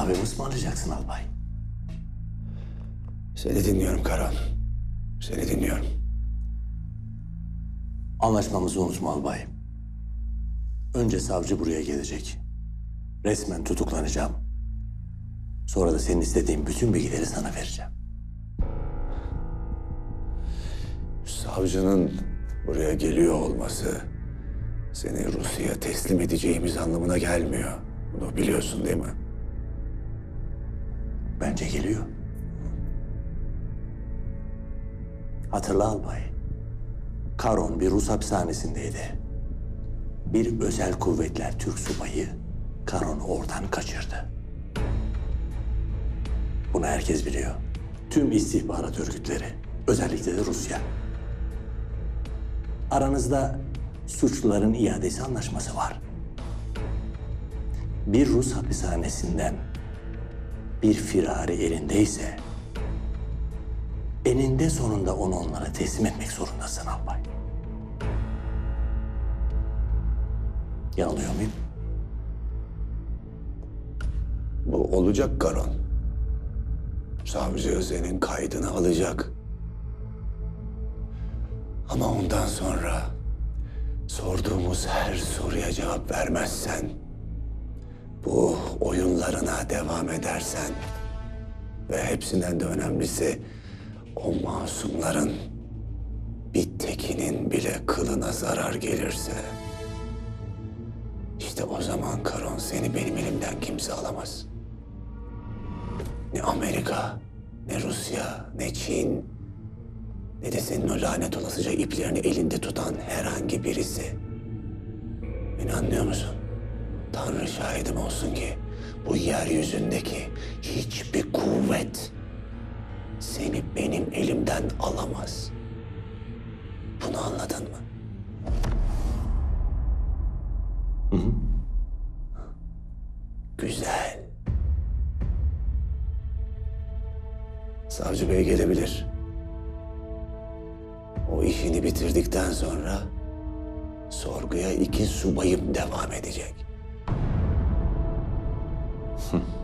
kahve ısmarlayacaksın albay? Seni dinliyorum Karan. Seni dinliyorum. Anlaşmamızı unutma albay. Önce savcı buraya gelecek. Resmen tutuklanacağım. Sonra da senin istediğin bütün bilgileri sana vereceğim. Savcının buraya geliyor olması seni Rusya'ya teslim edeceğimiz anlamına gelmiyor. Bunu biliyorsun değil mi? Bence geliyor. Hatırla albay. Karon bir Rus hapishanesindeydi. Bir özel kuvvetler Türk subayı Karon'u oradan kaçırdı. Bunu herkes biliyor. Tüm istihbarat örgütleri, özellikle de Rusya. Aranızda suçluların iadesi anlaşması var. Bir Rus hapishanesinden bir firari elindeyse eninde sonunda onu onlara teslim etmek zorundasın albay. Yanılıyor muyum? Bu olacak Karon. Savcı senin kaydını alacak. Ama ondan sonra sorduğumuz her soruya cevap vermezsen, bu oyunlarına devam edersen ve hepsinden de önemlisi o masumların bir tekinin bile kılına zarar gelirse işte o zaman Karon seni benim elimden kimse alamaz. Ne Amerika, ne Rusya, ne Çin, ne de senin o lanet olasıca iplerini elinde tutan herhangi birisi. Beni anlıyor musun? Tanrı şahidim olsun ki bu yeryüzündeki hiçbir kuvvet seni benim elimden alamaz. Bunu anladın mı? Güzel. Savcı bey gelebilir. O işini bitirdikten sonra sorguya iki subayım devam edecek. 哼